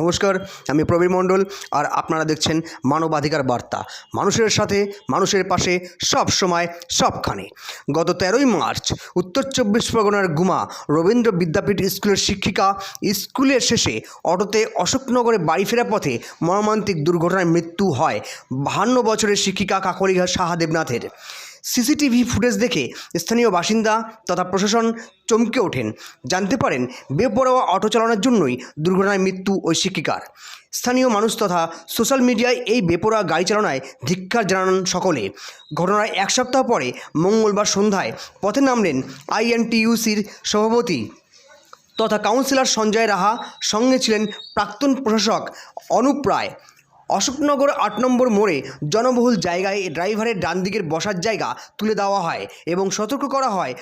নমস্কার, আমি প্রবীর মণ্ডল আর আপনারা দেখছেন মানবাধিকার বার্তা। মানুষের সাথে, মানুষের পাশে সব সময় সবখানে। গত তেরোই মার্চ, উত্তর চব্বিশ পরগনার গুমা রবীন্দ্র বিদ্যাপীঠ স্কুলের শিক্ষিকা স্কুলের শেষে অটোতে অশোকনগরে বাড়ি ফেরার পথে মর্মান্তিক দুর্ঘটনায় মৃত্যু হয় বাহান্ন বছরের শিক্ষিকা কাকলিঘা সাহা দেবনাথের। সিসিটিভি ফুটেজ দেখে স্থানীয় বাসিন্দা তথা প্রশাসন চমকে ওঠেন। জানতে পারেন, বেপরোয়া অটো চালানোর জন্যই দুর্ঘটনায় মৃত্যু ওই শিক্ষিকার। স্থানীয় মানুষ তথা সোশ্যাল মিডিয়ায় এই বেপরোয়া গাড়ি চালনায় ধিক্ষার জানান সকলে। ঘটনার এক সপ্তাহ পরে মঙ্গলবার সন্ধ্যায় পথে নামলেন আইএনটিইউসির সভাপতি তথা কাউন্সিলর সঞ্জয় রাহা, সঙ্গে ছিলেন প্রাক্তন প্রশাসক অনুপ রায়। অশোকনগর আট নম্বর মোড়ে জনবহুল জায়গায় ড্রাইভারের ডান দিকের বসার জায়গা তুলে দেওয়া হয় এবং সতর্ক করা হয়।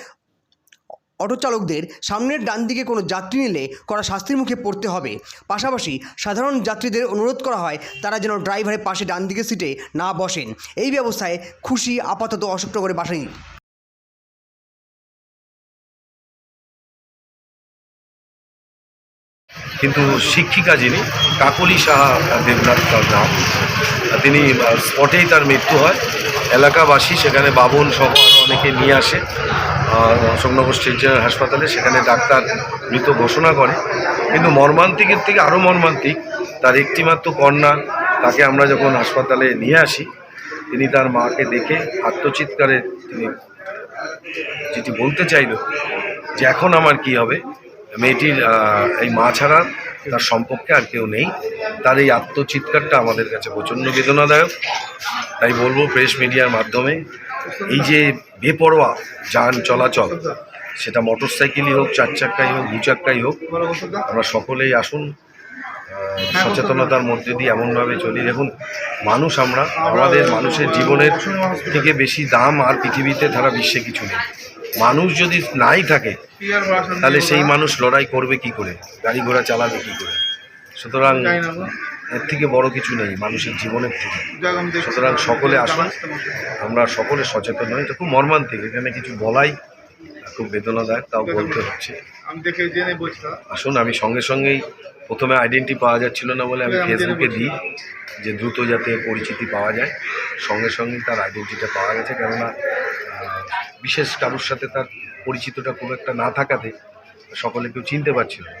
অটো চালকদের সামনের ডান দিকে কোনো যাত্রী নিলে করা শাস্তির মুখে পড়তে হবে। পাশাপাশি সাধারণ যাত্রীদের অনুরোধ করা হয়, তারা যেন ড্রাইভারের পাশে ডান দিকের সিটে না বসেন। এই ব্যবস্থায় খুশি আপাতত অশোকনগরের বাসায় কিন্তু শিক্ষিকা যিনি, কাকলি সাহা দেবনাথ তার নাম। তিনি স্পটেই তার মৃত্যু হয়। এলাকাবাসী সেখানে বাবন সহ অনেকে নিয়ে আসে। অশোকনগর স্টেট জেনারেল হাসপাতালে সেখানে ডাক্তার মৃত ঘোষণা করে। কিন্তু মর্মান্তিকের থেকে আরও মর্মান্তিক, তার একটিমাত্র কন্যা, তাকে আমরা যখন হাসপাতালে নিয়ে আসি, তিনি তার মাকে দেখে আত্মচিৎকারে তিনি, যেটি বলতে চাইল যে এখন আমার কি হবে? মেয়েটির এই মা ছাড়া তার সম্পর্কে আর কেউ নেই। তার এই আত্মচিৎকারটা আমাদের কাছে প্রচণ্ড বেদনাদায়ক। তাই বলব প্রেস মিডিয়ার মাধ্যমে এই যে বেপরোয়া যান চলাচল, সেটা মোটর সাইকেলই হোক, চার চাক্কাই হোক, দু চাক্কাই হোক, আমরা সকলেই আসুন সচেতনতার মধ্যে দিয়ে এমনভাবে চলি। দেখুন, মানুষ আমরা, আমাদের মানুষের জীবনের থেকে বেশি দাম আর পৃথিবীতে তারা বিশ্বে কিছু নেই। মানুষ যদি নাই থাকে, তাহলে সেই মানুষ লড়াই করবে কি করে? গাড়ি ঘোড়া চালাবে কি করে? সুতরাং এর থেকে বড় কিছু নেই, মানুষের জীবনের থেকে। সুতরাং সকলে আসুন, আমরা সকলে সচেতন হই। এটা খুব মর্মান্তিক, এখানে কিছু বলাই খুব বেদনাদায়ক, তাও বলতে হচ্ছে। আসুন, আমি সঙ্গে সঙ্গেই প্রথমে আইডেন্টি পাওয়া যাচ্ছিল না বলে আমি ফেসবুকে দিই, যে দ্রুত যাতে পরিচিতি পাওয়া যায়। সঙ্গে সঙ্গেই তার আইডেন্টিটা পাওয়া গেছে, কেননা বিশেষ কারোর সাথে তার পরিচিতটা খুব একটা না থাকাতে সকলে কেউ চিনতে পারছিল না।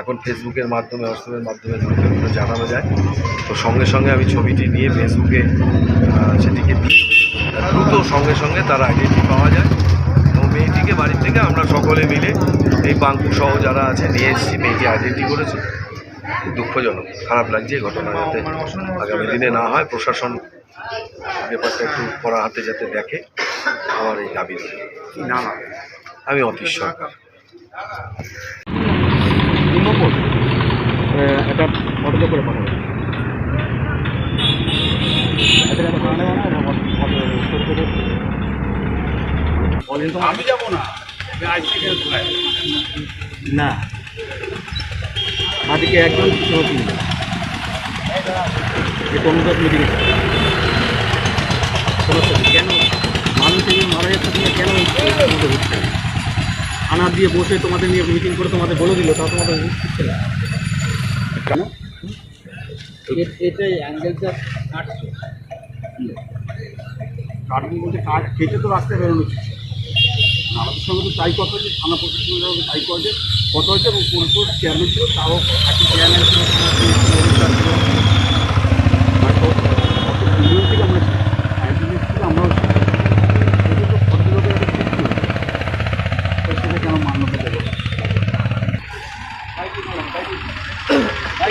এখন ফেসবুকের মাধ্যমে, হোয়াটসঅ্যাপের মাধ্যমে দ্রুত জানানো যায়। তো সঙ্গে সঙ্গে আমি ছবিটি নিয়ে ফেসবুকে সেটিকে দ্রুত সঙ্গে সঙ্গে তার আইডেন্টি পাওয়া যায়। এবং মেয়েটিকে বাড়ি থেকে আমরা সকলে মিলে এই বাঙ্কু সহ যারা আছে নিয়ে এসেছি। মেয়েটি আইডেন্টি করেছে। দুঃখজনক। খারাপ লাগছে এই ঘটনা যাতে আগামী দিনে না হয়। প্রশাসন ব্যাপারটা একটু কড়া হাতে যাতে দেখে। আমার এই দাবি রইল। না না আমি অতীশ সরকার এটা অটোতে করে পাঠাবে আমি যাব না। আজকে না। আজকে একদম কংগ্রেস মিটিং এই মারা যাচ্ছে তুমি কেন তোমাদের হচ্ছে থানা দিয়ে বসে তোমাদের নিয়ে মিটিং করে তোমাদের বলে দিল তা তোমাদের হচ্ছে না। কেন? এটাই অ্যাঙ্গেলটা কাটছে। কাটবো বলতে কাট কেটে তো রাস্তায় বেরোনো উচিত। আমাদের সঙ্গে তো তাই কথা যে থানা প্রশাসনের সঙ্গে তাই কথা কত হয়েছে এবং পুরোপুর চেয়ারম্যান ছিল তাও একটি চেয়ারম্যান ছিল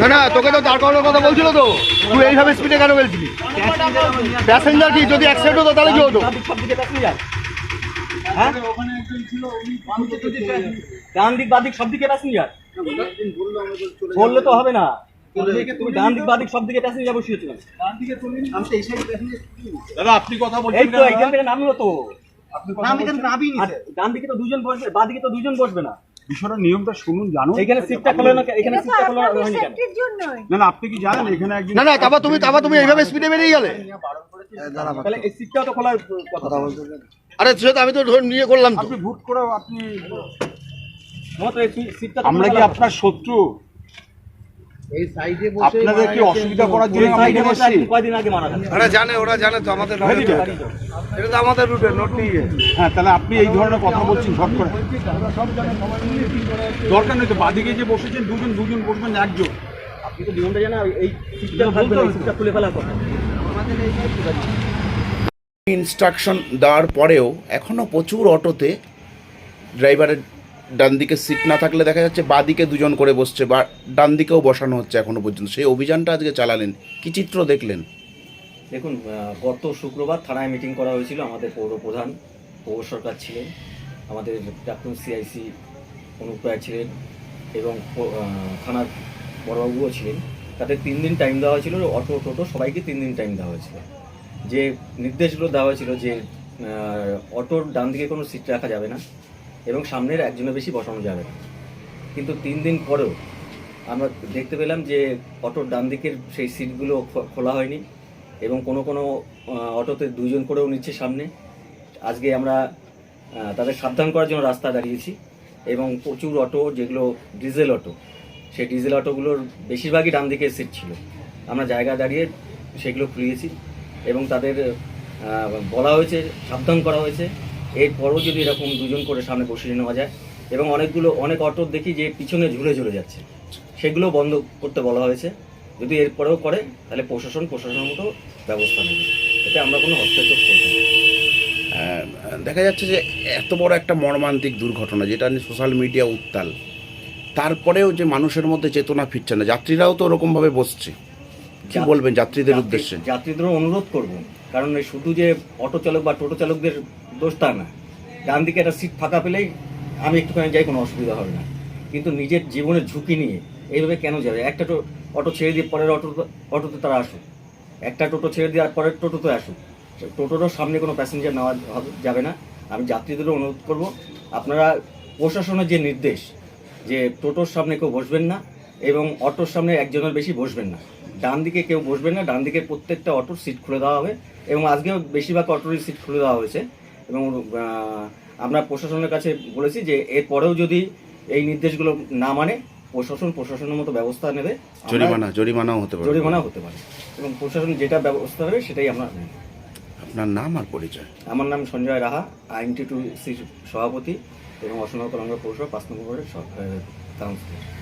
না না তোকে তো দাঁড় করানোর কথা বলছিল তো। তুই এইভাবে স্পিডে কেন বলছিলি প্যাসেঞ্জার কি? যদি অ্যাক্সিডেন্ট হতো তাহলে কি হতো? ডান দিক বাদিক সব দিকে প্যাসেঞ্জার বললে তো হবে না। ডান দিক বাদিক সব দিকে প্যাসেঞ্জার বসিয়েছো দাদা আপনি কথা এই তো এখান থেকে নামলো তো। আপনি কথা বলছেন। আর ডান দিকে তো দুজন বসবে বাদিকে তো দুজন বসবে না। বিষয়টা নিয়মটা শুনুন জানুন। এখানে সিটটা খোলা না এখানে সিটটা খোলো হয়নি কেন? না না আপনি কি জানেন? এখানে একজন না না তাবা তুমি তাবা তুমি এইভাবে স্পিডে বেরিয়ে গেলে। তাহলে এই সিটটা তো খোলার কথা আরে সেটা আমি তো ধরে নিয়ে করলাম তো। আপনি ভুট করে আপনি আমরা কি আপনার শত্রু? আপনাদের কি অসুবিধা করার জন্য ওরা জানে ওরা জানে তো আমাদের হ্যাঁ, এটা তো আমাদের রুটে নোট নিয়ে হ্যাঁ তাহলে আপনি এই ধরনের কথা বলছেন শর্ট করে। দরকার নেই তো বাদিকে যে বসেছেন দুজন দুজন বসবেন একজন। আপনি তো নিয়মটা জানা এই সিটটা খুলে ফেলার কথা। ইনস্ট্রাকশন দেওয়ার পরেও এখনও প্রচুর অটোতে ড্রাইভারের ডান দিকে সিট না থাকলে দেখা যাচ্ছে বাঁ দিকে দুজন করে বসছে, বা ডান দিকেও বসানো হচ্ছে এখনও পর্যন্ত। সেই অভিযানটা আজকে চালালেন। কি চিত্র দেখলেন? দেখুন গত শুক্রবার থানায় মিটিং করা হয়েছিল আমাদের পৌর প্রধান পৌর সরকার ছিলেন, আমাদের প্রাক্তন সিআইসি অনুপ্রায় ছিলেন এবং থানার বড়বাবুও ছিলেন। তাদের তিন দিন টাইম দেওয়া হয়েছিল, অটো টোটো সবাইকে তিন দিন টাইম দেওয়া হয়েছিল। যে নির্দেশগুলো দেওয়া হয়েছিল যে অটোর ডান দিকে কোনো সিট রাখা যাবে না এবং সামনের একজনের বেশি বসানো যাবে কিন্তু তিন দিন পরেও আমরা দেখতে পেলাম যে অটোর ডান দিকের সেই সিটগুলো খোলা হয়নি এবং কোনো কোনো অটোতে দুজন করেও নিচ্ছে সামনে। আজকে আমরা তাদের সাবধান করার জন্য রাস্তা দাঁড়িয়েছি এবং প্রচুর অটো, যেগুলো ডিজেল অটো, সেই ডিজেল অটোগুলোর বেশিরভাগই ডান দিকে সিট ছিল। আমরা জায়গা দাঁড়িয়ে সেগুলো খুলিয়েছি এবং তাদের বলা হয়েছে, সাবধান করা হয়েছে। এরপরও যদি এরকম দুজন করে সামনে বসিয়ে নেওয়া যায়, এবং অনেকগুলো, অনেক অটো দেখি যে পিছনে ঝুলে ঝুলে যাচ্ছে। সেগুলো বন্ধ করতে বলা হয়েছে। যদি এরপরেও করে, তাহলে প্রশাসন, প্রশাসনের মতো ব্যবস্থা নেবে। এতে আমরা কোনো হস্তক্ষেপ করব দেখা যাচ্ছে যে এত বড় একটা মর্মান্তিক দুর্ঘটনা, যেটা নিয়ে সোশ্যাল মিডিয়া উত্তাল, তারপরেও যে মানুষের মধ্যে চেতনা ফিরছে না, যাত্রীরাও তো ওরকমভাবে বসছে। কি বলবেন যাত্রীদের উদ্দেশ্যে? যাত্রীদের অনুরোধ করব। কারণ এই শুধু যে অটো চালক বা টোটো চালকদের দোষ তা না। ডান দিকে একটা সিট ফাঁকা পেলেই আমি একটুখানি যাই কোনো অসুবিধা হবে না। কিন্তু নিজের জীবনের ঝুঁকি নিয়ে এইভাবে কেন যাবে? একটা টো- অটো ছেড়ে দিয়ে পরের অটো অটোতে তারা আসুক। একটা টোটো ছেড়ে দিয়ে আর পরের টোটোতে আসুক। টোটোরও সামনে কোনো প্যাসেঞ্জার নেওয়া হবে- যাবে না। আমি যাত্রীদেরও অনুরোধ করব আপনারা প্রশাসনের যে নির্দেশ যে টোটোর সামনে কেউ বসবেন না এবং অটোর সামনে একজনের বেশি বসবেন না। ডান দিকে কেউ বসবেন না ডান দিকে প্রত্যেকটা অটোর সিট খুলে দেওয়া হবে এবং আজকেও বেশিরভাগ অটোরই সিট খুলে দেওয়া হয়েছে এবং আমরা প্রশাসনের কাছে বলেছি যে এরপরেও যদি এই নির্দেশগুলো না মানে প্রশাসন প্রশাসনের মতো ব্যবস্থা নেবে জরিমানা জরিমানাও হতে পারে। জরিমানা হতে পারে এবং প্রশাসন যেটা ব্যবস্থা নেবে সেটাই আমরা নেব। আপনার নাম আর পরিচয়? আমার নাম সঞ্জয় রাহা আইনটি টু সভাপতি এবং অসংখ্য কলঙ্গ পৌরসভা পাঁচ নম্বর কাউন্সিলর